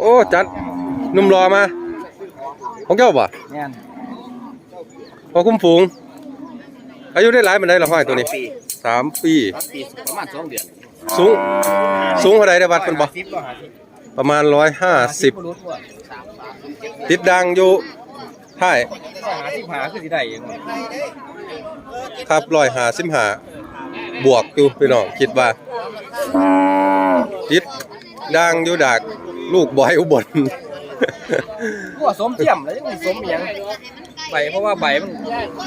โอ้จัดหนุ่มรอมา ของเจ้าบ่แม่นพอคุ้มฝูง อายุได้หลายมันได้ละห้อยตัวนี้สามปี สามปีประมาณสองเดือนสูง สูงเท่าไรได้วัดเป็นบ่สิบก็หาสิบประมาณร้อยห้าสิบบ่รู้ตัวติดดังอยู่ท้ายก็หาสิบหาคือสิได้ยังไงครับร้อยห้าสิบห้าบวกอยู่พี่น้องคิดว่า ติด ดังอยู่ดากลูกบอยอุบลพวกสมเทียมแล้วยังมีสมอีหยังใบเพราะว่าใบมัน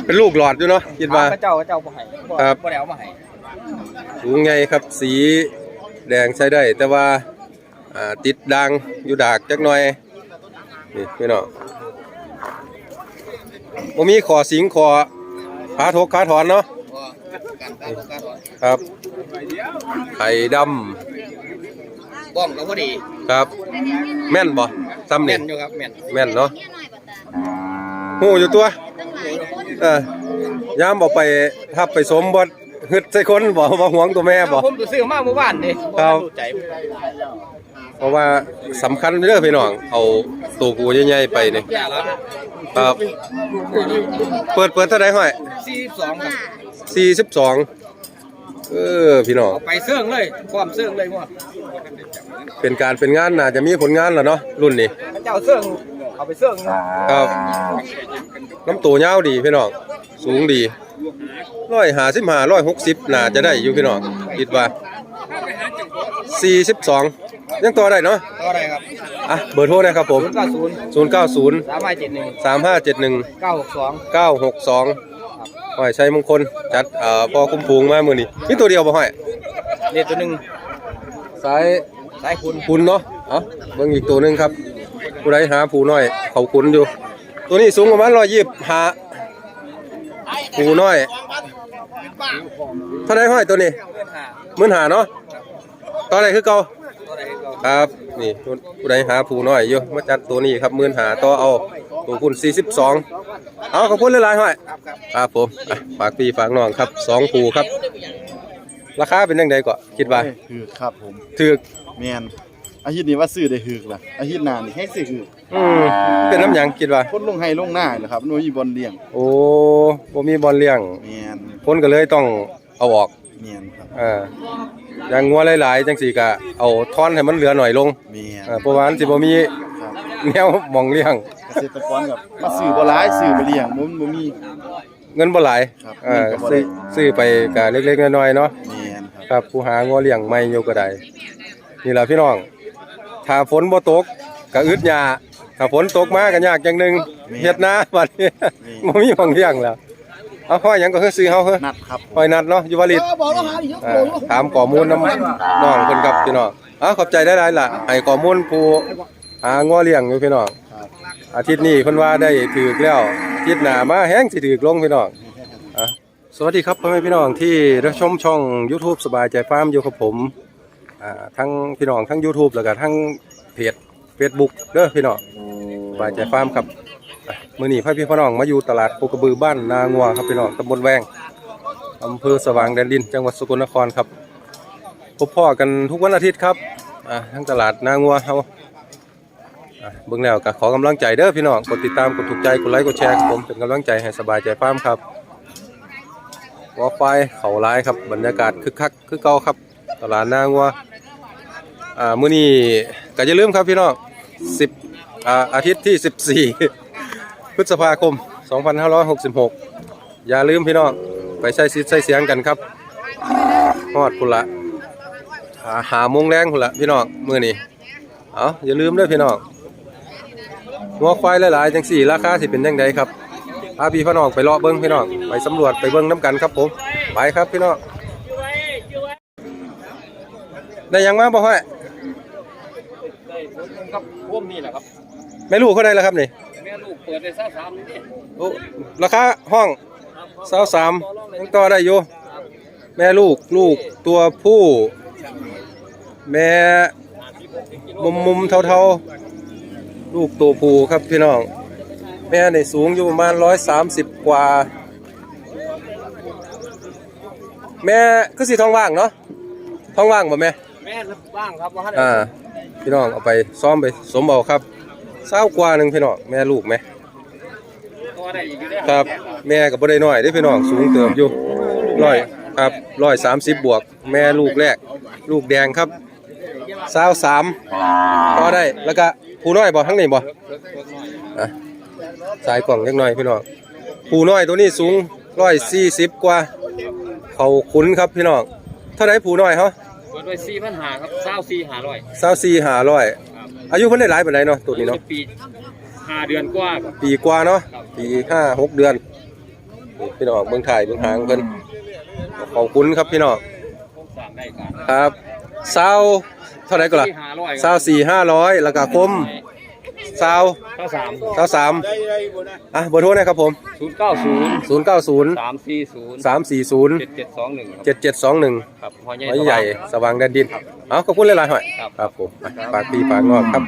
เป็นลูกหลอดอยู่เนาะคิดว่า พระเจ้าพระเจ้าบ่ให้บ่ครับ บ่ได้เอามาให้สูงไงครับสีแดงใช้ได้ แต่ว่าอ่าติดดังอยู่ดากจักหน่อยนี่พี่น้องบ่มีขอสิงขอขาทกขาถอนเนาะการการการถอนครับไข่ด บ้องก็พอดีำครับ แม่นบ่ซ้ำแม่นี่นอยู่ครับแม่นแม่นเนาะหูอยู่ตัว เออยามบอกไปทับไปสมบ่ฮึดใส่คนบ่ว่าห่วงตัวแม่บ่ ผมไปซื้อมาเมื่อวานนี่ครับ รู้ใจเพราะว่าสำคัญเด้อพี่น้องเอาตัวกูใหญ่ๆไปนี่อย่าแล้วครับเปิดเปิดเท่าไหร่ห้อย42ครับ42 เออพี่น้องเอาไปเสื่องเลยความเสื่องเลยว่าเป็นการเป็นงานน่าจะมีผลงานแล้วเนาะรุ่นนี้พระเจ้าเสื่องเอาไปเสื่องนะครับน้ำตัวยาวดีพี่น้องสูงดีร้อยหาสิบห้าร้อยหกสิบน่าจะได้อยู่พี่น้องคิดว่าสี่สิบสองยังต่อได้เนาะก็ได้ครับอะเบอร์โทรนะครับผม090ศูนย์เก้าศูนย์3571สามห้าเจ็ดหนึ่ง962เก้าหกสอง ห้อยชัยมงคลจัดเอ่อพอคุ้มฟูงมามือนี้นี่ตัวเดียวบ่ห้อยเด็ดตัวหนึ่งสายสายคุณคุณเนาะเอ้าเบิ่งอีกตัวหนึงครับผู้ใดหาผู้น้อย เขาคุณอยู่ ตัวนี้สูงประมาณร้อยยี่สิบห้าผู้น้อยเท่าไหรห้อยตัวนี้เพื่อนหาหมื่นหาเนาะตอนไหนคือเก่าตัวไหนก็ครับนี่ผู้ใดหาผู้น้อยอยู่มาจัดตัวนี้ครับหมื่นหาต่อเอา ตัวคุณสี่สิบสองเอาขอบคุณหลายๆห้อยครับครับครับผมอะฝากพี่ฝากน้องครับสองผู้ครับ ราคาเป็นยังไงก็คิดว่าหือครับผมถือกแมนอาทิตย์นี้ว่าซื้อได้หือกล่ะอาทิตย์หน้านี่ให้ซื้อหือกอืมเป็นน้ำหยังคิดว่าคนลงให้ลงหน้าเหรอครับมันบ่มีบอลเลี้ยง โอ้บ่มีบอลเลี้ยงแมนคนก็เลยต้องเอาออกแมนครับเอ่าอย่างงัวหลายๆจังสี่ก็เอาท่อนให้มันเหลือหน่อยลงแมนเอ่าเพราะว่ามันสิบ่มีครับ แนวหมองเลี้ยงเกษตรกรกับมาซื้อบ่หลายซื้อไปเลี้ยงบ่บ่มี เงินบ่หลายครับเอ่าเงินก็บ่ได้ ซื้อซื้อไปก็เล็กๆน้อยๆเนาะ แมนครับครับผู้หางัวเลี้ยงใหม่อยู่ก็ได้นี่ล่ะพี่น้อง ถ้าฝนบ่ตกก็อึดหญ้าถ้าฝนตกมาก็ยากอย่างหนึงเฮ็ดนาบัดนี้บ่มีหม้องเลี้ยงแล้วเอาห้อยหยังก็คือซื้อเฮาเฮ้อนัดครับห้อยนัดเนาะอยู่วลิตอ่าถามข้อมูลน้ำน้องเพิ่นครับพี่น้องอะขอบใจได้หลายๆล่ะให้ข้อมูลผู้ หางัวเลี้ยงอยู่พี่น้องครับอาทิตย์นี้เพิ่นว่าได้ถือกแล้วอาทิตย์หน้ามาแฮงสิถือกลงพี่น้องอะสวัสดีครับพ่อแม่พี่น้องที่รับชมช่อง YouTube สบายใจฟาร์มอยู่กับผมอ่าทั้งพี่น้องทั้ง YouTube แล้วก็ทั้งเพจ Facebook เด้อพี่น้องสบายใจฟาร์มครับอะมื้อนี้พ่อพี่พ่อน้องมาอยู่ตลาดโคกระบือบ้านนางัวครับพี่น้องตำบลแวงอำเภอสว่างแดนดิน จังหวัดสกลนครครับพบพ่อกันทุกวันอาทิตย์ครับอ่าทั้งตลาดนางัวเฮาอะ เบิ่งแล้วก็ขอกำลังใจเด้อพี่น้องกดติดตามกดถูกใจกดไลค์กดแชร์ครับผมเป็นกำลังใจให้สบายใจฟ้ามครับวัวควายเขาร้ายครับบรรยากาศคึกคักคือเก่าครับ ตลาดนางัวอ่ามื้อนี้ก็อย่าลืมครับพี่น้อง10อ่าอาทิตย์ที่ 14 พฤษภาคม 2566 อย่าลืมพี่น้องไปใช้สิทธิ์ใช้เสียงกันครับฮอดพุ่นละหาโมงแรงพุ่นละพี่น้องมื้อนี้เอาอย่าลืมเด้วยพี่น้อง งัวควายหลายๆจังสี่ราคาสิเป็นยังไงครับพาพี่พี่น้องไปเลาะเบิ้งพี่น้องไปสำรวจไปเบิ้งน้ำกันครับผมไปครับพี่น้องได้หยังมาบ่ห้อยครับพวกนี้แหละครับแม่ลูกเขาได้แล้วครับนี่แม่ลูกเปิดได้ซ่าสามนี่โอ้ราคาห้องสาวสามยังต่อได้อยู่แม่ลูกลูกตัวผู้ แม่มุมมุมๆเทาๆ ลูกตัวผู้ครับพี่น้อง แม่ในสูงอยู่ประมาณร้อยสามสิบกว่า แม่คือสีทองว่างเนาะทองว่างป่ะแม่แม่บ้างครับว่าให้อ่าพี่น้องเอาไปซ้อมไปสมเอาครับเศร้ากว่าหนึ่งพี่น้องแม่ลูกไหมตัวได้อีกอยู่ได้อครับแม่กับบ่ได้น้อยเด้พี่น้องสูงเติบอยู่ร้อยครับร้อยสามสิบบวก แม่ลูกแรก ลูกแดงครับสาวสามพอได้แล้วก็ ผู้น้อยบ่ทั้งนี้บ่อะสายกล่องเล็กน้อยพี่น้องผู้น้อยตัวนี้สูงร้อยสี่สิบกว่า เขาคุ้นครับพี่น้องเท่าไหรผู้น้อยเขาเปิดไว้สี่พันหาครับเศร้าสี่หาร้อยสาวสี่หาร้อยอายุเพิ่นได้หลายปานใดเนาะตัวนี้เนาะปีห้าเดือนกว่าครับปีกว่าเนาะปีห้าหกเดือนนี่พี่น้องเบิ่งถ่ายเบิ่งหางเพิ่นขอบคุณครับพี่น้องสามได้กันครับเศร้า เท่าไหร่ก็ล่ะสี่หาร้อยเศร้าสี่ห้าร้อยแล้วก็คมเศร้าเก้าสามเศร้าสามอะเบอร์โทรนะครับผมศูนย์เก้าศูนย์ศูนย์เก้าศูนย์สามสี่ศูนย์สามสี่ศูนย์เจ็ดเจ็ดสองหนึ่งครับ เจ็ดเจ็ดสองหนึ่ง ครับหัวใหญ่ไว้ใหญ่สว่างแดนดิน เอาขอบคุณหลายๆหน่อยครับ ครับผมอะฝากพี่ฝากนอกครับ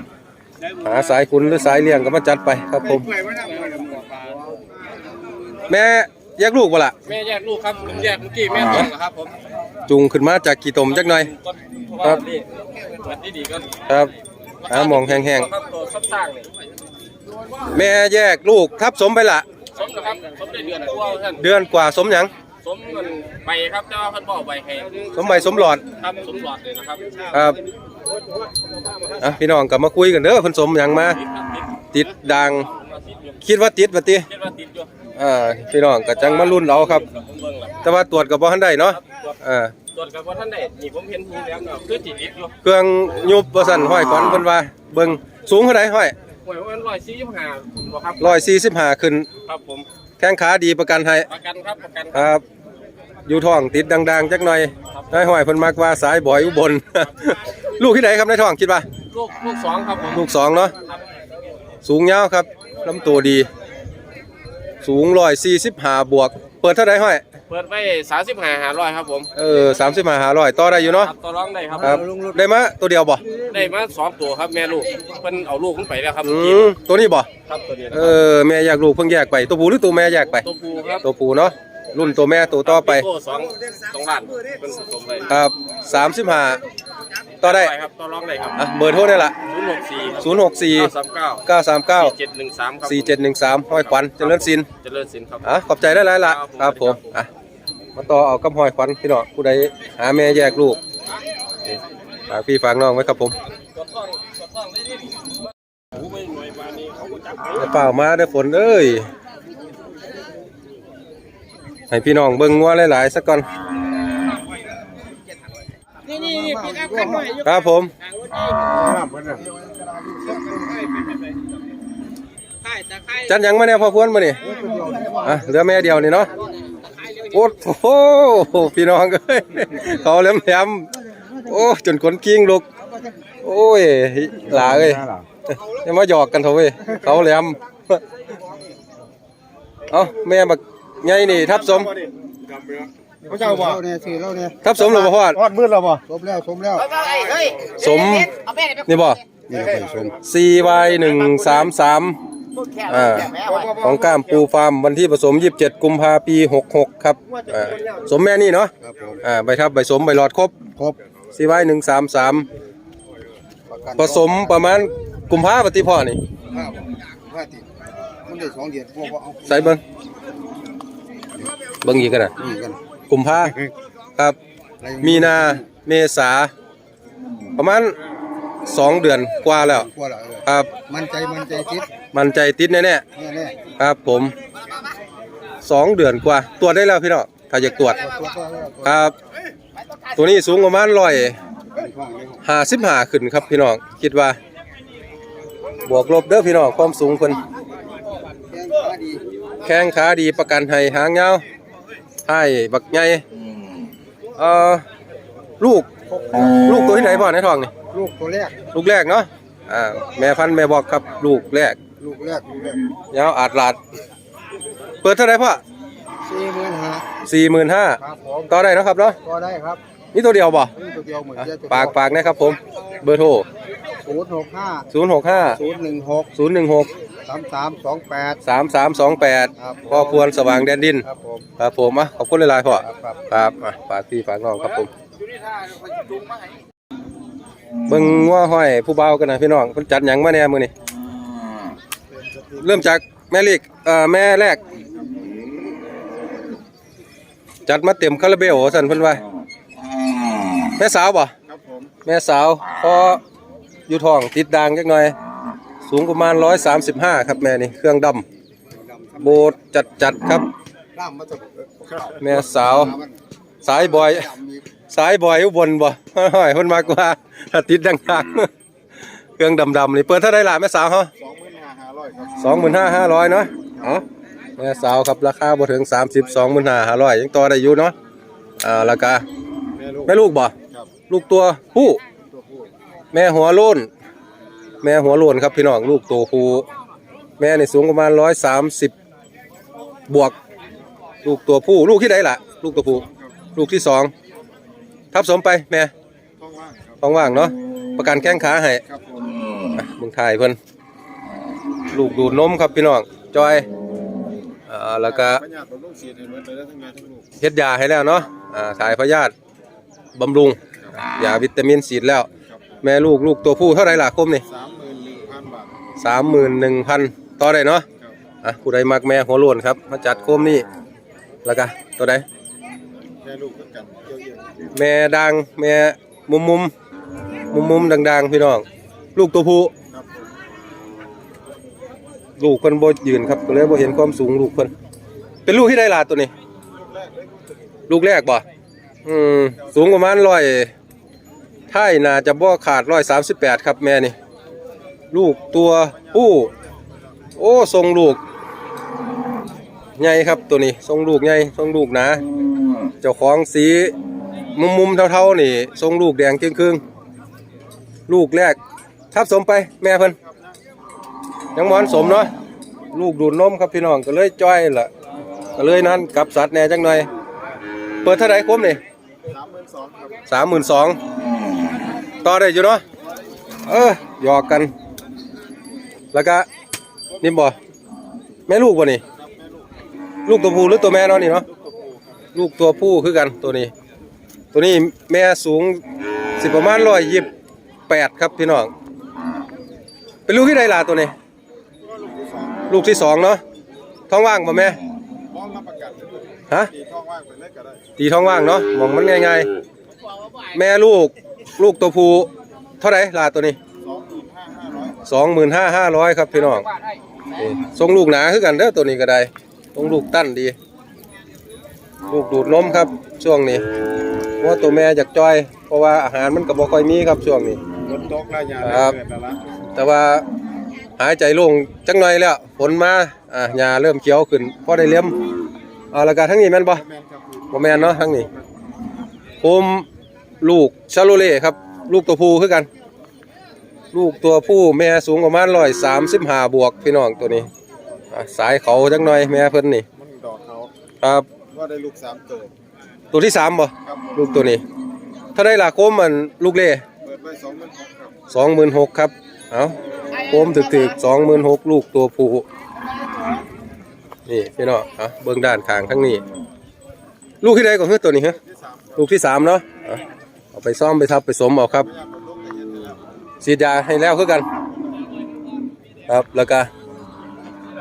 หาสายคุณหรือสายเลี้ยงก็มาจัดไปครับผม แม่แยกลูกบ่ล่ะ แม่แยกลูกครับผมแยกเมื่อกี้แม่ท้องเหรอครับผมจุงขึ้นมาจากกี่ตมจักหน่อย ครับวัดดีดีๆก็ครับหาหมองแห้งครับตัวซับสร้างนี่ๆแม่แยกลูกทับสมไปละสมนะครับสมได้เดือนกว่าท่านเดือนกว่าสมหยังสมมันไปครับแต่ว่าเพิ่นบ่เอาใบให้สมใบสมหลอดครับสมหลอดเลยนะครับครับอะพี่น้องกลับมาคุยกันเด้อเพิ่นสมหยังมา ติดครับติดติดดังมาติดอยู่คิดว่าติดว่าติคิดว่าติดอยู่อ่าพี่น้องก็จังมารุ่นเอาครับ ผมเบิ่งแล้วแต่ว่าตรวจก็บ่ทันได้เนาะอ่า ตรวจกับว่าท่านได้นี่ผมเห็นทีแล้วเนาะคือติดติดอยู่เครื่องยุบบ่สั่นห้อยขวัญเพิ่นว่าเบิ่งสูงเท่าใดห้อยหวยว่าร้อยสี่สิบห้าบ่ครับ145ขึ้น ครับผมแข้งขาดีประกันให้ประกันครับประกันครับ อยู่ท้องติดดังๆจักหน่อยนายห้อยเพิ่นมักว่าสายบ่อยอุบล ลูกที่ไหนครับในท้องคิดว่า ลูกลูกสองครับผมลูกสองเนาะ ครับสูงยาวครับลำตัวดี สูงร้อยสี่สิบห้าบวก เปิดเท่าไรห้อย เปิดไว้สามสิบห้าหาร้อยครับผมเออสามสิบห้าหาร้อยต่อได้อยู่เนาะครับตัวร้องได้ครับครับ ได้มะตัวเดียวบ่ได้มาสองตัวครับแม่ลูกเพิ่นเอาลูกขึ้นไปแล้วครับอืมตัวนี้บ่ครับตัวเดียวเออแม่อยากลูกเพิ่งแยกไป ตัวผู้หรือตัวแม่แยกไป ตัวผู้ครับตัวผู้เนาะรุ่นตัวแม่ตัวต่อไปโก้สองสองล้านเป็นผสมเลยครับสามสิบห้าต่อได้ครับตัวร้องได้ครับอะเบอร์โทรได้ละศูนย์หกสี่ศูนย์หกสี่เก้าสามเก้าเก้าสามเก้าเจ็ดหนึ่งสามครับสี่เจ็ดหนึ่งสามห้อยขวัญเจริญสินเจริญสินครับอะขอบใจได้หลายๆละครับครับผมอะ มาต่อเอากับหอยขวัญพี่น้องผู้ใดหาแม่แยกลูกฝากพี่ฝากน้องไว้ครับผมเปล่ามาเด้ฝนเอ้ยให้พี่น้องเบิ่งงัวหลายๆสักก่อนครับผมจัดหยังมาเนี่ยพอพวนมานี่อะเหลือแม่เดียวนี่เนาะ โอ้โหพี่น้องเอ้เขาแหลมแหลมโอ้จนขนกิ้งลูกโอ้ยหลาเอ้ยยังมาหยอกกันเถอะเว้ยเขาแหลมเอ้าแม่บักไงนี่ทับสมเขาเจ้าบ่เนี่ยเราเนี่ยทับสมหรือบ่ฮอดฮอดมืดเราบ่สมแล้วสมแล้วสมนี่บ่นี่ก็เป็นสามสาม ออของก้ามปูฟาร์มวันที่ผสม 27 กุมภาปี 66 ครับเสมแม่นี่เนาะอ่าใบทับใบสมใบหลอดครบครบสีไว้หนึ่งสามสามผสมประมาณกุมภาปฏิพ่อนี่ใส่เบิ้งเบิ้งอีกกันนะะกุมภาครับ มีนาเมษาประมาณสองเดือนกว่าแล้วออครับ มันใจมันใจคิด มันใจติดแน่ๆแน่แน่ครับผมสองเดือนกว่า ตรวจได้แล้วพี่น้องถ้าอยากตรวจตัวตัวตัวตัวครับ ตัวนี้สูงประมาณร้อยในห้องในห้องห้าสิบห้าขึ้นครับพี่น้องคิดว่า บวกลบเด้อพี่น้องความสูงเพิ่นแข้งขาดีแข้งขาดีประกันให้หางยาวให้บักใหญ่เอ่อลูกลูกตัวที่ไหนบ่ในท้องนี่ ลูกตัวแรกลูกแรกเนาะ อ่า แม่พันธุ์แม่บอกครับ ลูกแรก ลูกแรกลูกแรกยาวอาดลาด เปิดเท่าไหร่พ่อสี่หมื่นห้าสี่หมื่นห้าครับผมต่อได้เนาะครับเนาะก็ได้ครับนี่ตัวเดียวบ่นี่ตัวเดียวเหมือนอะเดียวตัวปากปากนะครับผม เบอร์โทรศูนย์หกห้า0 6 5ศูนย์หนึ่งหก0 1 6สามสามสองแปด3 3 2 8ครับพ่อพวนสว่างแดนดิน ครับผม ครับผมอะขอบคุณหลายๆพ่อ ครับครับ ครับอะฝากพี่ฝากน้องครับผม เบิ่งงัวห้อยผู้เบากันนะพี่น้องเพิ่นจัดหยังมาแหน่มื้อนี้ เริ่มจากแม่เลีกเอ่อแม่แรก จัดมาเต็มคาราเบลว่าซั่นเพิ่นว่าแม่สาวบ่ครับผมแม่สาวพออยู่ท้องติดด่างจักหน่อย สูงประมาณ135ครับแม่นี่เครื่องดำโบดจัดจัดๆครับน้ำมาจากแม่สาว สายบอย สายบอยอุบลบ่ ห้อยเพิ่นมากกว่าถ้าติดดังๆเครื่องดำๆนี่เปิดเท่าไดล่ะแม่สาวเฮาสองหมื่น ห้าห้าร้อยครับ25,500เนาะเอ้าแม่สาวครับราคาบ่ถึง30 25,500ยังต่อได้อยู่เนาะอ่าราคาแม่ลูก แม่ลูกบ่ครับ ลูกตัวผู้ ตัวผู้แม่หัวโล้น แม่หัวโล้นครับพี่น้องลูกตัวผู้แม่นี่สูงประมาณ130บวก ลูกตัวผู้ลูกที่ใดล่ะ ลูกตัวผู้ลูกที่สองทับสมไปแม่ท้องว่างครับท้องว่างเนาะประกันแข้งขาให้ครับผมอะมึงถ่ายเพิ่น ลูกดูดนมครับพี่น้องจอยอ่าแล้วก็พญาติบำรุงศีลให้เหมือนเลยทั้งแม่ทั้งลูกเฮ็ดยาให้แล้วเนาะอ่าถ่ายพยาธิบำรุงยาวิตามินฉีดแล้วครับผมแม่ลูกลูกตัวผู้เท่าไหร่ล่ะคมนี่สามหมื่นหนึ่งพันบาท31,000ต่อได้เนาะครับอะผู้ใดมักแม่หัวโล้นครับ มาจัดโคมนี่แล้วก็ตัวใดแม่ลูกกันเกี่ยวเยี่ยมแม่ดังแม่มุมมุมมุมมุมๆดังๆพี่น้อง ลูกตัวผู้ครับผม ลูกเพิ่นบ่ยืนครับก็เลยบ่เห็นความสูงลูกเพิ่นเป็นลูกที่ได้ลาตัวนี้ ลูกแรกบ่อืมสูงประมาณร้อยท้ายน่าจะบ่ขาด138ครับแม่นี่ ลูกตัวผู้โอ้ทรงลูกใหญ่ครับตัวนี้ทรงลูกใหญ่ทรงลูกหนาเจ้าของสีมุมๆเท่าๆนี่ทรงลูกแดงครึ่งๆลูกแรกทับสมไปแม่เพิ่น ยังบ่ทันสมเนาะลูกดูดนมครับพี่น้องก็เลยจ้อยล่ะก็เลยนั้นกลับสัตว์แหน่จังหน่อย เปิดเท่าไหร่คมนี่สามหมื่นสองต่อได้อยู่เนาะเออหยอกกัน แล้วก็นี่บ่แม่ลูกบ่นี่ ลูกตัวผู้หรือตัวแม่เนาะนี่เนาะลูกตัวผู้คือกันตัวนี้ ตัวนี้แม่สูงสิประมาณร้อยยี่แปดครับพี่น้องเป็นลูกที่ใดล่ะตัวนี้ ลูกที่สองเนาะท้องว่างบ่แม่มองรับประกันเลยฮะตีท้องว่างไปเลยก็ได้ตีท้องว่างเนาะมองมันง่ายๆแม่ลูกลูกตัวผู้เท่าไหร่ลาตัวนี้สองหมื่นห้าห้าร้อยสองหมื่นห้าห้าร้อยครับพี่น้องนี่ทรงลูกหนาคือกันเด้อตัวนี้ก็ได้ทรงลูกตั้นดี ลูกดูดนมครับช่วงนี้เพราะว่าตัวแม่อยากจ้อย เพราะว่าอาหารมันก็บ่ค่อยมีครับช่วงนี้ฝนตกแล้วยาครับเกิดแล้วละแต่ว่า หายใจโล่งจังหน่อยแล้วฝนมาอะหญ้าเริ่มเขียวขึ้นพอได้เลี้ยมเอาละกันทั้งนี้แม่นบ่แม่นครับผมบ่แม่นเนาะทั้งนี้ผมลูกชาโลเล่ครับ ลูกตัวผู้คือกัน ลูกตัวผู้แม่สูงประมาณ135บวกพี่น้องตัวนี้อะสายเขาจังหน่อยแม่เพิ่นนี่มันดอกเขาครับว่าได้ลูกสามตัวตัวที่สามบ่ครับผมลูกตัวนี้ ถ้าได้ล่ะโคมมันลูกเล่เปิดไปสองหมื่นหกครับ26,000ครับเอา โคมถึกๆ26,000ลูกตัวผู้ นี่พี่น้องอะเบิ่งด้านข้างทั้งนี้ ลูกที่ใดก็คือตัวนี้ฮะที่สามลูกที่สามเนาะอะเอาไปซ่อมไปทับไปสมเอาครับพยายามบำรุงให้เห็นนะครับฉีดยาให้แล้วคือกัน ครับแล้วก็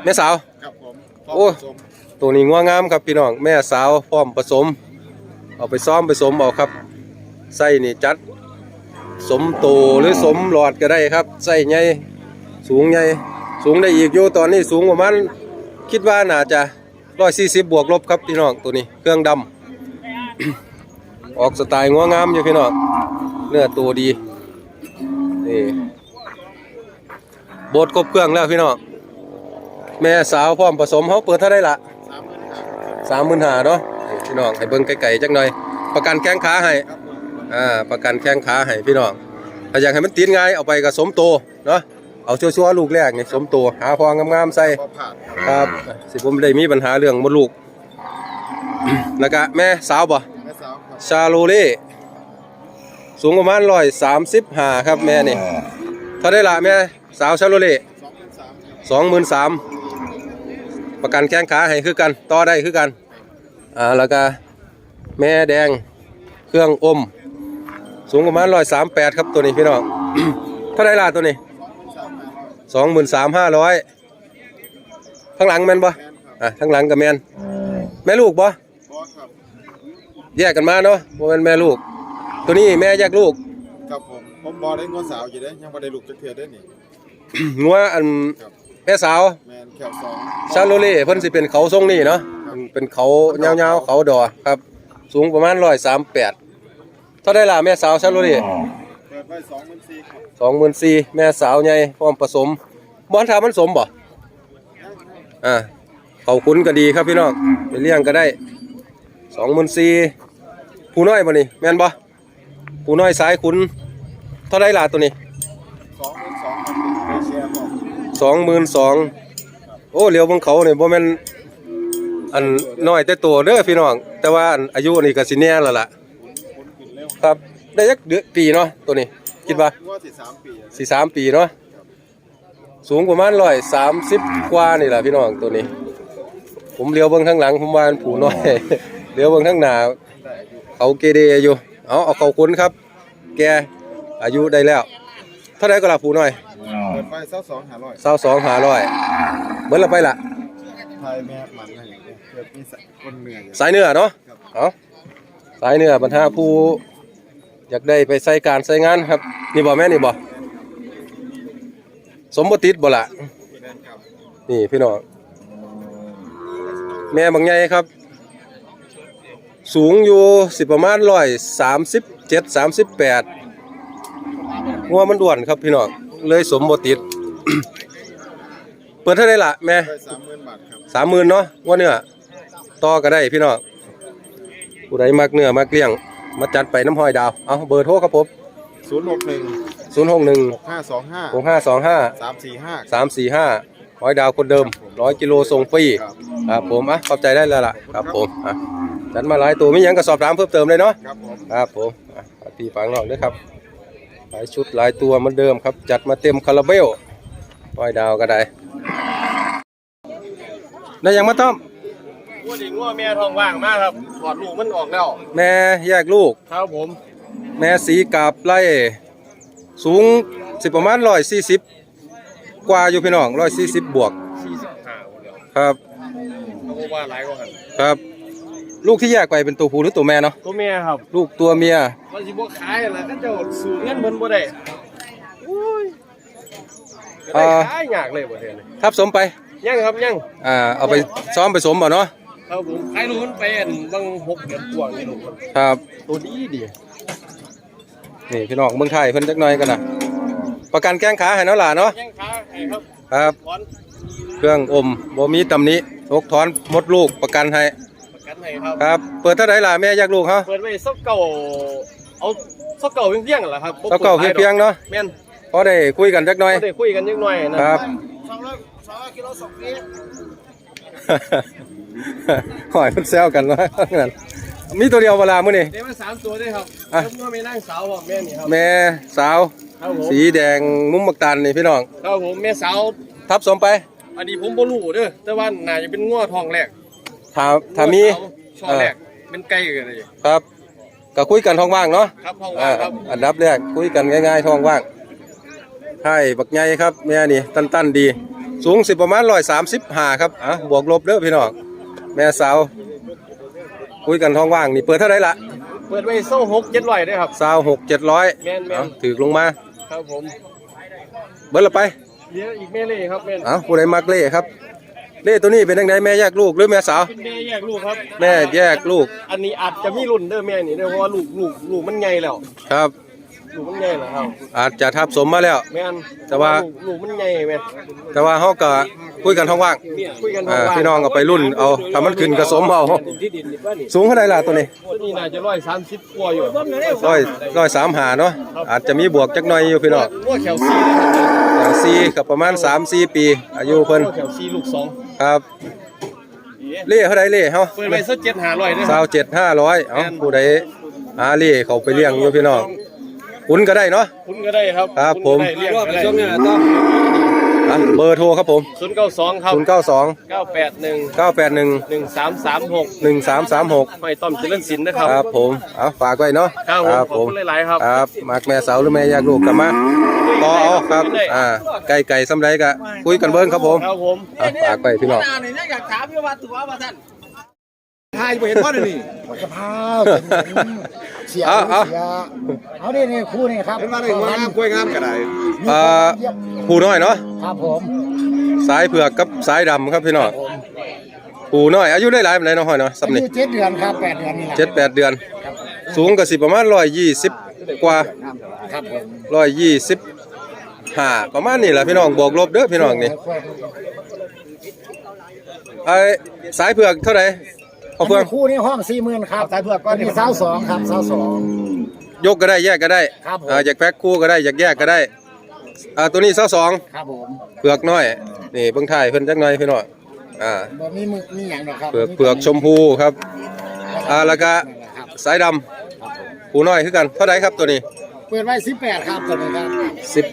แม่สาว ครับผมโอ้ผสมตัวนี้งัวงามครับพี่น้องแม่สาวพร้อมผสม เอาไปซ่อมไปสมเอาครับไส้นี่จัด สมโตหรือสมหลอดก็ได้ครับไส้ใหญ่ สูงใหญ่สูงได้อีกอยู่ตอนนี้สูงประมาณคิดว่าน่าจะ140บบวกลบครับพี่น้องตัวนี้เครื่องดำ ออกสไตล์งัวงามอยู่พี่น้องเนื้อตัวดีนี่บดครบเครื่องแล้วพี่น้องแม่สาวพร้อมผสมเขาเปิดเท่าได้ละสามหมื่นห้าเนาะพี่น้องให้เบิ่งไกลๆจักหน่อย ประกันแข้งขาให้อ่าประกันแข้งขาให้พี่น้องถ้าอยากให้มันติดง่ายเอาไปกับสมโตเนาะ เอาชัวร์ๆลูกแรกนี่สมโตหาพองามๆใส่พอผ่านครับครับสิผมไม่ได้มีปัญหาเรื่องมดลูก แล้วก็แม่สาวบ่แม่สาวครับชาโลเล่สูงประมาณร้อยสามสิบห้าครับแม่นี่เท่าได้ละแม่สาวชาโลเล่สองหมื่นสามครับสองหมื่นสามประกันแข้งขาให้คือกัน ต่อได้คือกันอ่าแล้วก็แม่แดงเครื่องอม สูงประมาณร้อยสามแปดครับตัวนี้พี่น้องคเท่าไหรล่ะตัวนี้ สองหมื่นสามห้าร้อยข้างหลังแม่นบ่อะข้างหลังกับแม่นแม่ลูกบ่บอสครับแยกกันมาเนาะบ่แม่นแม่ลูก ตัวนี้แม่แยกลูกครับผมผมบอได้งอสาวอยู่เด้ยังบ่ได้ลูกจักเทื่อเด้นี่งัวอันครับแม่สาวแมนแคบสองชาโลเล่เพิ่นสิเป็นเขาทรงนี่เนาะมันเป็นเขายาวๆเขาดอครับ สูงประมาณ138เท่าได้ล่ะแม่สาวชาโลเล่เปิดไว้24,000ครับ สองหมื่นสี่แม่สาวใหญ่พร้อมผสมบอนถามมันสมบ่อ่าเขาคุ้นก็ดีครับพี่น้องไปเลี้ยงก็ได้สองหมื่นสี่ผู้น้อยบ่นี่แม่นบ่ผู้น้อยสายขุนเท่าไรล่ะตัวนี้สองหมื่นสองโอ้เหลียวบังเขาเนี่ยบ่แม่นอันน้อยแต่ตัวเด้อพี่น้อง แต่ว่าอายุนี่ก็สิแน่แล้วล่ะคนขึ้นเร็วครับได้ยักเดือนปีเนาะตัวนี้ คิดว่างวดที่3ปีอะสี่สามปีเนาะสูงประมาณร้อยสามสิบกว่านี่แหละพี่น้องตัวนี้ ผมเลี้ยวเบิ่งข้างหลังผมว่ามันผูน้อย เลี้ยวเบิ่งข้างหน้าเขาเกเรอยู่เอาเอาเขาคุ้นครับ แกอายุได้แล้วเท่าไรก็ละผูน้อยเปิดไว้22,500เศร้าสองหาร้อยเบิ่งละไปละทายแม่มันให้อย่างเงี้ยเกิดมีสะคนเหนื่อยอยู่ สายเนื้อเนาะครับเอาสายเนื้อปัญหาผู้ อยากได้ไปใส่การใส่งานครับ นี่บ่แม่นี่บ่สมบติดบ่ละแม่นครับนี่พี่น้องแม่บางใหญ่ครับ สูงอยู่สิประมาณร้อยสามสิบเจ็ดสามสิบแปดงัวมันด่วนครับพี่น้องเลยสมบติด เปิดเท่าไรล่ะแม่ได้30,000บาทครับสามหมื่นเนาะงัวเนื้อต่อก็ได้พี่น้องผู้ใดมักเนื้อมักเลี้ยง มาจัดไปน้ำหอยดาว เอาเบอร์โทรครับผม061ศูนย์หกหนึ่ง6525หกห้าสองห้า345สามสี่ห้าหอยดาวคนเดิมร้อยกิโลส่งฟรีครับครับผมอะขอบใจได้แล้วล่ะครับผมอะจัดมาหลายตัวไม่ยังก็สอบถามเพิ่มเติมเลยเนาะครับผมครับผมอะฝากพี่ฟังนอกด้วยครับหลายชุดหลายตัวเหมือนเดิมครับ จัดมาเต็มคาราเบลร้อยดาวก็ได้ได้ยังมาต้อม งัวดิงัวแม่ท้องว่างมากครับถอดลูกมันออกแล้ว แม่แยกลูก ครับผม แม่สีกาบไล่สูงสิประมาณร้อยสี่สิบกว่าอยู่พี่น้องร้อยสี่สิบบวก45คนเดียวครับเขาบอกว่าหลายกว่ากันครับ ลูกที่แยกไปเป็นตัวผู้หรือตัวแม่เนาะตัวแม่ครับลูกตัวเมียมันสิบ่ขายล่ะก็เจ้าสูงเงินเพิ่นบ่ได้โอ้ยก็ได้ขายยากเลยบ่เท่นี่ทับสมไปยังครับยังอ่าเอาไปซ้อมไปสมบ่เนาะ ครับผมขายลูกมันไปอันบางหกเดือนกว่านี่ลูกมันครับ ตัวดีดีนี่พี่น้องเมืองไทยเพิ่นจักหน่อยกันนะประกันแข้งขาให้เนาะหล่ะเนาะยังขาให้ครับครับถอนเครื่องอมบ่มีตำหนิทกถอนมดลูกประกันให้ประกันให้ครับ ครับ เปิดเท่าไหร่ล่ะแม่อยากลูกเฮาเปิดไว้สักเก่าเอาสักเก่าเพียงๆนั่นแหละครับบ่เท่าเก่าเพียงๆเนาะแม่นพอได้คุยกันจักหน่อยบ่ได้คุยกันจักหน่อยนะครับ หอยมันแซวกันเนาะนั่นมีตัวเดียวเวลามื้อนี้ได้มาสามตัวได้ครับอะแล้วก็ไม่นั่งสาวครับแม่นี่ครับแม่สาวครับผมสีแดงมุมมักตันนี่พี่น้องครับผมแม่สาวทับสมไป อันนี้ผมบ่รู้เด้อแต่ว่าน่าจะเป็นงัวทองแรกถ้าถ้ามีช่อแรกเป็นไก่กันเลยครับก็คุยกันท้องว่างเนาะครับทองอ่าว่างครับอันดับแรกคุยกันง่ายๆท้องว่างให้บักใหญ่ครับแม่นี่ตันๆดี สูงสิประมาณร้อยสามสิบห้าครับอะบวกลบเด้อพี่น้อง แม่สาว คุยกันท้องว่างนี่เปิดเท่าไหรล่ะเปิดไว้โซ่หกเจ็ดร้อยได้ครับ สาวหกเจ็ดร้อยแม่นแม่นถือลงมา ครับผมเบิ้ลละไปเดี๋ยวอีกแม่เล่ครับแม่นเอาผู้ใดมักเล่ครับ เล่ตัวนี้เป็นยังไงแม่แยกลูกหรือแม่สาว เป็นแม่แยกลูกครับแม่แยกลูกอันนี้อาจจะมีรุ่นเด้อแม่นี่เด้อเพราะว่าลูกลูกลูกมันใหญ่แล้ว ครับ ลูกมันใหญ่แล้วครับอาจจะทับสมมาแล้ว แม่นแต่ว่า ลูกลูกมันใหญ่แม่นแต่ว่าเขาก็คุยกันท้องว่างคุยกันอ่าพี่น้องก็ไปรุ่นเอาถ้ามันขึ้นก็สมเอาสูงเท่าไหรล่ะตัวนี้ตัวนี้น่าจะร้อยสามสิบกว่าอยู่ร้อยร้อยสามหาเนาะอาจจะมีบวกจักหน่อยอยู่พี่น้องงัวแถวซีเลยครับอย่างซีกับประมาณ3 4ปี อายุเพิ่นงัวแถวซีลูกสองครับเล่เท่าไรเล่เฮาเปิดไว้สักเจ็ดหาร้อยด้วยสาวเจ็ดห้าร้อยเอ้าผู้ใดหาเล่เขาไปเลี้ยงอยู่พี่น้อง คุณก็ได้เนาะ คุณก็ได้ครับครับณผมก็ได้เรียกก็ได้คอะเบอร์โทรครับผม ศูนย์เก้าสองครับ092 เก้าแปดหนึ่ง981 หนึ่งสามสามหก1336ไม่ต้อมเจริญศิลป์นะครับ ครับผมเอาฝากไว้เนาะครับผมขอบคุณหลายๆครับครับมักแม่สาวหรือแม่อยากลูกกลับมาต่อเอาครับอ่า ไก่ไก่สำไรก็คุยกันเบิ้งครับผมครับผม เอาฝากไปพี่น้องทา ยบ่เห็นว่านี่กะเพราเสียเอาเอาเสียเอาดินี่คู่นี่ครับเห็นว่าได้หัวงามกล้วยงามก็ได้อ่าผู้น้อยเนาะครับผมสายเผือกกับสายดำครับพี่น้องผู้น้อย อายุได้หลายปานใดเนาะห้อยเนาะสำอานี่ยุเจ็ดเดือนครับแปดเดือนนี่แหละเจ็ดแปดเดือน สูงก็สิประมาณร้อยยี่สิบกว่าครับผมร้อยยี่สิบห้าประมาณนี้แหละพี่น้องบวกลบเด้อพี่น้องนี่ไอ้สายเผือกเท่าไหร่ เอาเพื่อน คู่นี้ห้องสี่หมื่นครับสายเผือกก็มีสาวสองครับสาวสอง ยกก็ได้แยกก็ได้ครับผม อ่าอยากแพ็คคู่ก็ได้อยากแยกก็ได้อ่าตัวนี้เศร้าสองครับผมเผือกน้อยนี่เบิ่งถ่ายเพิ่นจักหน่อยพี่น้องอ่าบ่มีมึกมีอย่างหรอกครับเผือกเผือกชมพูครับ อ่าแล้วก็สายดำผู้น้อยคือกันเท่าไหร่ครับตัวนี้ เปิดไว้สิบแปดครับตัวนี้ครับ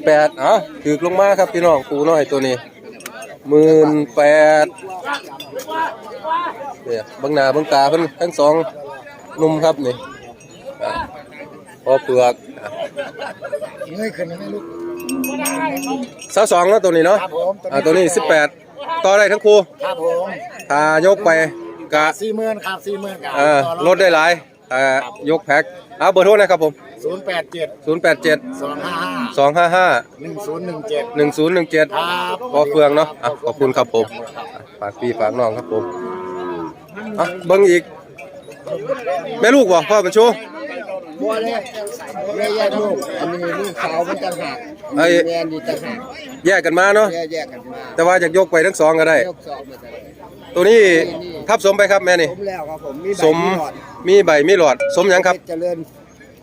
18เอ้าถูกลงมาครับพี่น้องผู้น้อยตัวนี้ 18,000เนี่ยเบิ่งหน้าเบิ่งตาเพิ่นทั้งสองหนุ่มครับนี่อ่าพอเปลือกอะเงยขึ้นนะลูกเศร้าสองแล้วตัวนี้เนาะครับผมอ่าตัวนี้สิบแปดต่อได้ทั้งคู่ครับผมถ้ายกไปกะสี่หมื่นครับสี่หมื่นครับเอ่อลดได้หลายอ่ายกแพ็คเอาเบอร์โทรนะครับผม ศูนย์แปดเจ็ด0 8 7สองห้าห้า2 5 5หนึ่งศูนย์หนึ่งเจ็ด1 0 1 7ครับพอเฟืองเนาะอะขอบคุณครับผมอะฝากพี่ฝากน้องครับผมอะเบิ้งอีก แม่ลูกบ่พ่อเป็นชู บัวเลยแยกลูกอันนี้ลูกสาวมันต่างหากไอ้แมนอยู่ต่างหากแยกกันมาเนาะแยกกันมาแต่ว่าอยากยกไปทั้งสองก็ได้ ยกสองมาแต่ตัวนี้ทับสมไปครับแม่นี่ ผมแล้วครับผมมีสมมีใบมีหลอด สมหยังครับเจริญ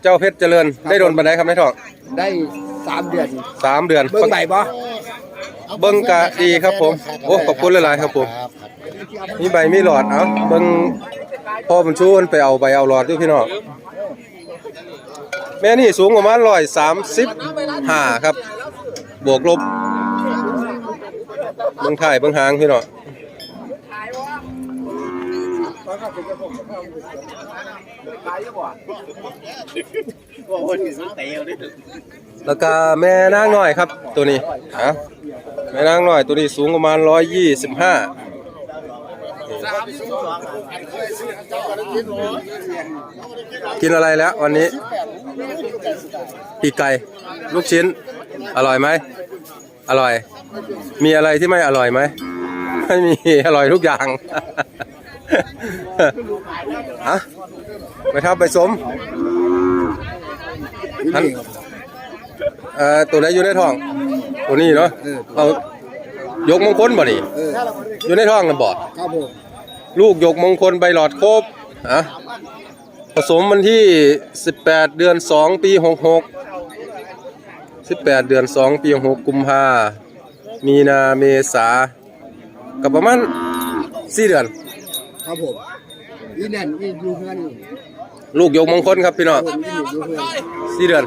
เจ้าเพชรเจริญได้โดนบันไดครับในท้องได้สามเดือนสามเดือน เบิ่งใบบ่เบิ่งกะดีครับผม โอ้ขอบคุณหลายๆครับผม มีใบมีหลอดเอาเบิ่งพ่อบุญชูมันไปเอาใบเอาหลอดด้วยพี่น้องแม่นี่สูงประมาณร้อยสามสิบห้าครับ บวกลบเบิ่งถ่ายเบิ่งหางพี่น้อง แล้วก็แม่นางหน้อยครับ ตัวนี้ฮะแม่นางหน้อยตัวนี้สูงประมาณร้อยยี่สิบห้ากินอะไรแล้ววันนี้ปีกไก่ลูกชิ้น อร่อยไหม อร่อย มีอะไรที่ไม่อร่อยไหม ไม่มี อร่อยทุกอย่างฮะ ไปทับไปสมอันเอ่อตัวไหนอยู่ในท้อง ตัวนี้เนาะเอายกมงคลบ่นี่อยู่ในท้องนะบ่ครับผมลูกหยกมงคลใบหลอดครบอะผสมวันที่ 18 เดือน 2 ปี 66 18 เดือน 2 ปี 6กุมภามีนาเมษากับประมาณ4เดือน ครับผมอีนั่นอีอยู่เฮือน ลูกหยกมงคลครับพี่น้องผมอีอยู่เฮือน4เดือน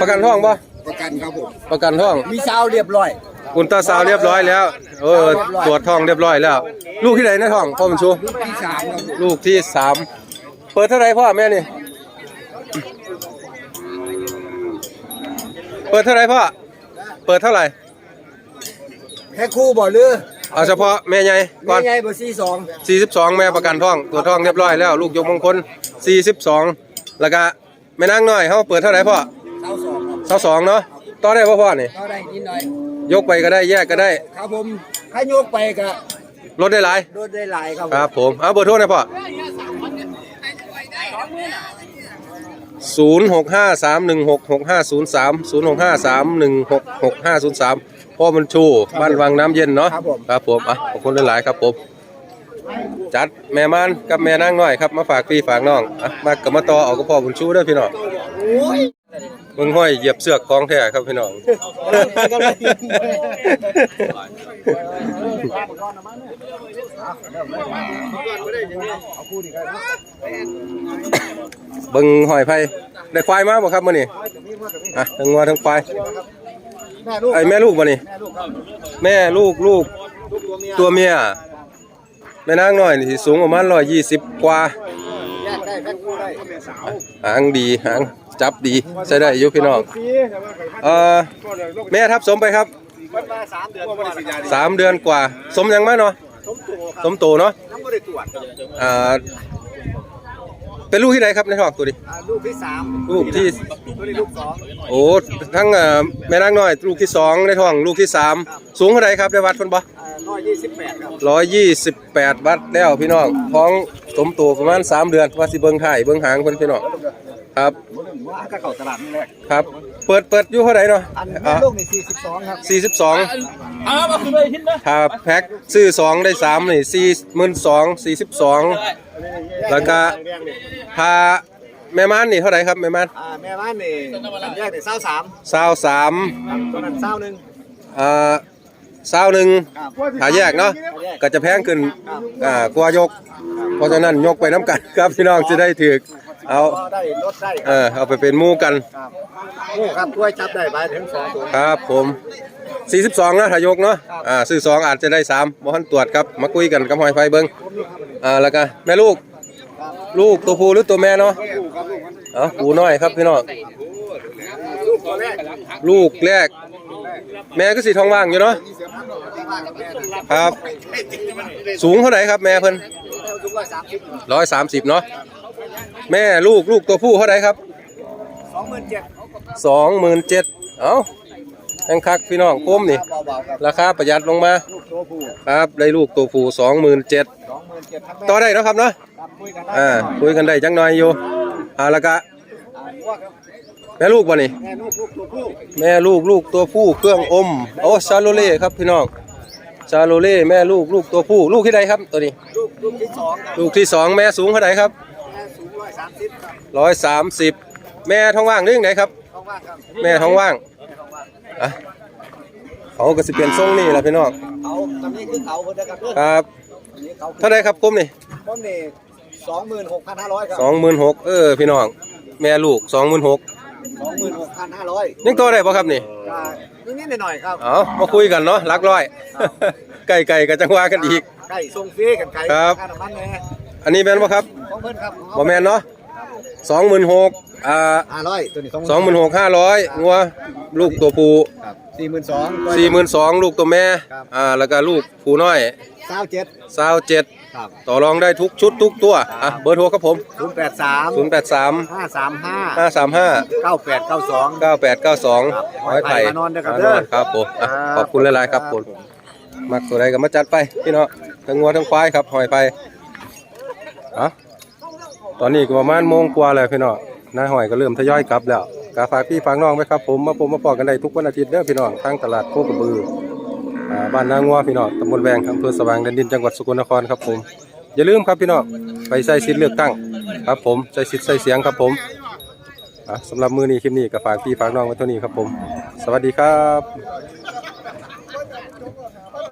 ประกันท้องปะประกันครับผมประกันท้อง มีสาวเรียบร้อยอุลตราซาวด์เรียบร้อยแล้ว เออตรวจท้องเรียบร้อยแล้ว ลูกที่ไหนในท้องพ่อมันชูที่สามครับผมลูกที่สามเปิดเท่าไหรพ่อแม่นี่เปิดเท่าไหรพ่อเปิดเท่าไหร่แค่คู่บ่หรือ เอาเฉพาะแม่ใหญ่ก่อนไงบ่สี่สอง42 แม่ประกันท้องตัวท้องเรียบร้อยแล้ว ลูกยกมงคล 42 แล้วก็แม่นางน้อยเฮาเปิดเท่าไหรพ่อสาวสองครับ22เนาะต่อได้บ่พ่อนี่ ก็ได้นิดหน่อย ยกไปก็ได้แยกก็ได้ครับผมถ้ายกไปก็ลดได้หลาย โดนได้หลายครับผมครับผมเอาเบอร์โทรหน่อยพ่อศูนย์หกห้าสามหนึ่งหกหกห้าศูนย์สามศูนย์หกห้าสามหนึ่งหกหกห้าศูนย์สาม พ่อมันชูบ้านวังน้ำเย็นเนาะครับผม ครับผมอะขอบคุณหลายๆครับผมจัดแม่ม่านกับแม่นางน้อยครับมาฝากพี่ฝากน้องอะมากับมาต่อเอากับพ่อบุญชูเด้อพี่น้องมึงห้อยเหยียบเสือกของแท้ครับพี่น้อง เบิ่งหอยไผ่ได้ควายมาบ่ครับมื้อนี้อะทั้งงัวทั้งควาย แม่ลูกไอ้แม่ลูกบ่นี่แม่ลูกครับแม่ลูกลูกลูกตัวเมียตัวเมียแม่นางน้อยนี่สิสูงประมาณ120 กว่าแยกได้แพ็คคู่ได้หางดีหางจับดีใช้ได้อยู่พี่น้องเอ่อแม่ทับสมไปครับมันมาสามเดือนกว่าแล้วครับสามเดือนกว่า สมยังมาเนาะสมตัวครับสมโตเนาะยังไม่ได้ตรวจอ่า เป็นลูกที่ไหนครับในท้องตัวนี้ อ่าลูกที่สามลูกที่ ตัวนี้ลูกสองโอ้ทั้งเอ่อแม่นางน้อย ลูกที่สองในท้องลูกที่สามสูงเท่าไหรครับได้วัดเพิ่นบ่อ่าร้อยยี่สิบแปดครับร้อยยี่สิบแปดวัดแล้วพี่น้องท้องสมโตประมาณสามเดือนว่าสิเบิ่งถ่ายเบิ่งหางเพิ่นพี่น้องครับก็เข้าตลาดนี่แหละครับ เปิดเปิดอยู่เท่าไหร่เนาะอันแม่ลูกนี่สี่สิบสองครับสี่สิบสองถ้าแพ็คซื้อสองได้สามนี่สี่หมื่นสองสี่สิบสอง แล้วก็ถ้าแม่ม้านนี่เท่าไหร่ครับแม่ม้านอ่าแม่บ้านนี่อันแยกนี่เศร้าสามสาวสามครับตัวนั้นเศร้าหนึ่งอ่าสาวหนึ่งครับหาแยกเนาะก็จะแพงขึ้นอ่ากว่ายก เพราะฉะนั้นยกไปน้ำกันครับพี่น้องจะได้ถือเอาก็ได้ลดได้เออเอาไปเป็นหมู่กัน ครับโอ้ครับถ้วยจับได้ไปถึงสองตัว ครับผม 42นะถ้ายกเนาะอ่าซื้อสองอาจจะได้3บ่ทันตรวจครับมาคุยกันกับหอยไฟเบิ่งอ่าแล้วก็แม่ลูก ลูกตัวผู้หรือตัวแม่เนาะเอ้าปูน้อยครับพี่น้องตัวแรกลูกแรก แม่ก็สีทองว่างอยู่เนาะครับ สูงเท่าไหร่ครับแม่เพิ่นทุกร้อยสามสิบร้อยสามสิบเนาะแม่ลูกลูกตัวผู้เท่าไหร่ครับสองหมื่นเจ็ดสองหมื่นเจ็ดเอ้า แองคักพี่น้องโคมนี่เบาๆครับราคาประหยัดลงมา ลูกตัวผู้ครับได้ลูกตัวผู้สองหมื่นเจ็ดสองหมื่นเจ็ดทั้งแม่ต่อได้เนาะครับเนาะครับคุยกันได้อ่าคุยกันได้จังหน่อยอยู่อ่าแล้วก็อ่าว่าครับแม่ลูกบ่นี่ แม่ลูกลูกตัวผู้แม่ลูกลูกตัวผู้เครื่องอมโอ้ชาโลเล่ครับพี่น้องชาโลเล่แม่ลูกลูกตัวผู้ลูกที่ใดครับตัวนี้ ลูกลูกที่สองครับลูกที่สองแม่สูงเท่าไหร่ครับแม่สูงร้อยสามสิบครับร้อยสามสิบแม่ท้องว่างเรื่องไหนครับท้องว่างครับแม่ท้องว่างแม่ท้ องว่างอะเขาก็สิเปลี่ยนทรงนี่แหละพี่น้องเขาตอนนี้คือเขาเพิ่นนะครับเด้อครับอันนี้เขาเท่าไหรครับคุ้มนี่ผมนี่สองหมื่นหกพันห้าร้อยครับสองหมื่นหกเออพี่น้องแม่ลูกสองหมื่นหกสองหมื่นหกพันห้าร้อยยังตัวได้ป่ะครับนี่ก็นิดๆหน่อยๆครับเอามาคุยกันเนาะหลักร้อย ไก่ไก่กับจังหวะกันอีกไก่ทรงฟรีกันไก่ครับค่าน้ำมันแน่อันนี้แม่นป่ะครับของเพิ่นครับบ่แม่นเนาะ สองหมื่นหกอ่าห้าร้อยตัวนี้สองหมื่นหกห้าร้อยงัวลูกตัวผู้ครับสี่หมื่นสองสี่หมื่นสองลูกตัวแม่ครับอ่าแล้วก็ลูกผู้น้อยเก้าเจ็ดสาวเจ็ดครับต่อรองได้ทุกชุดทุกตัวอะเบอร์โทรครับผมศูนย์แปดสามศูนย์แปดสามห้าสามห้าห้าสามห้าเก้าแปดเก้าสองเก้าแปดเก้าสองครับร้อยไผ่มานอนด้วยครับเด้อครับผมอะครับขอบคุณหลายๆครับผมมักตัวใดก็มาจัดไปพี่น้องทั้งงัวทั้งควายครับหอยไปอะ ตอนนี้ก็ประมาณโมงกว่าแล้วพี่น้องน้าหอยก็เริ่มทยอยกลับแล้วกาฝากพี่ฝากน้องไว้ครับผมมาผมมาปอกกันได้ทุกวันอาทิตย์เด้อพี่น้องทางตลาดโคกระบืออ่าบ้านนางัวพี่น้องตำบลแวงอำเภอสว่างแดนดินจังหวัดสกลนครครับผม อย่าลืมครับพี่น้องไปใส่สิทธิ์เลือกตั้งครับผมใส่สิทธิ์ใส่เสียงครับผมอะสำหรับมือนี้คลิปนี้ก็ฝากพี่ฝากน้องไว้เท่านี้ครับผม สวัสดีครับ